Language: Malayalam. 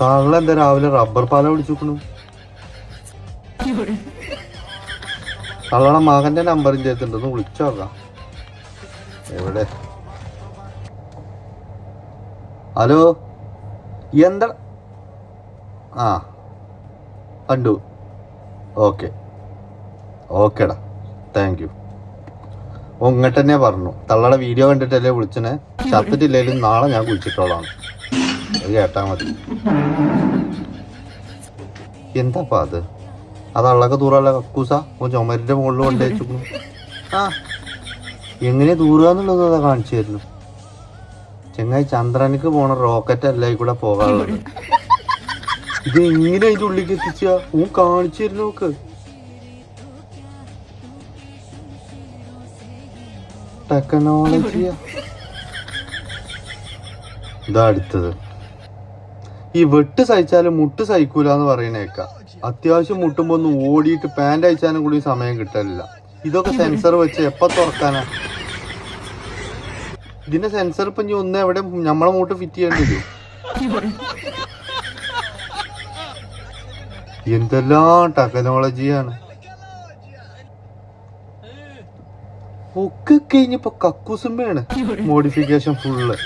തള്ള എന്താ രാവിലെ റബ്ബർ പാല പിടിച്ചു താങ്കളുടെ മകന്റെ നമ്പറും ചെയ്തിട്ടുണ്ടെന്ന് വിളിച്ചു നോക്കാം. എവിടെ? ഹലോ? എന്താ? ആ കണ്ടു. ഓക്കെ. ഓക്കേടാ. Thank you. ഇങ്ങോട്ട് തന്നെ പറഞ്ഞു. തള്ളയുടെ വീഡിയോ കണ്ടിട്ടല്ലേ വിളിച്ചനെ ചത്തിട്ടില്ലേലും നാളെ ഞാൻ കുളിച്ചിട്ടോളാം. അത് കേട്ടാ മതി. എന്താപ്പാ അത്? അത് അള്ളൊക്കെ ദൂരമല്ല കക്കൂസ? ചുമരിന്റെ മുകളിൽ കൊണ്ടുവച്ചു ആ. എങ്ങനെ ദൂരാന്നുള്ളത് അതാ കാണിച്ചു തരുന്നു ചെങ്ങായി ചന്ദ്രനിക്ക് പോണ റോക്കറ്റ് അല്ല കൂടെ പോകാറുള്ളത് ഇത് എങ്ങനെ അതിന്റെ ഉള്ളിക്ക് എത്തിച്ചാ? ഊ കാണിച്ചു തരുന്നു നോക്ക്. ടെക്നോളജിയാ. ഇതാ അടുത്തത്. ഈ വെട്ട് സഹിച്ചാലും മുട്ട് സഹിക്കൂല എന്ന് പറയണേക്ക അത്യാവശ്യം മുട്ടുമ്പോ ഒന്ന് ഓടിയിട്ട് പാന്റ് അയച്ചാലും കൂടി സമയം കിട്ടാനില്ല ഇതൊക്കെ സെൻസർ വെച്ച് എപ്പോ തുറക്കാനാ? ഇതിന്റെ സെൻസർ ഇപ്പൊ ഇനി ഒന്ന് എവിടെ നമ്മളെ മൂട്ട് ഫിറ്റ് ചെയ്യേണ്ടി വരും. എന്തെല്ലാം ടെക്നോളജിയാണ് ഒക്കെ കഴിഞ്ഞപ്പോ കക്കൂസുമ്മയാണ് മോഡിഫിക്കേഷൻ ഫുള്ള്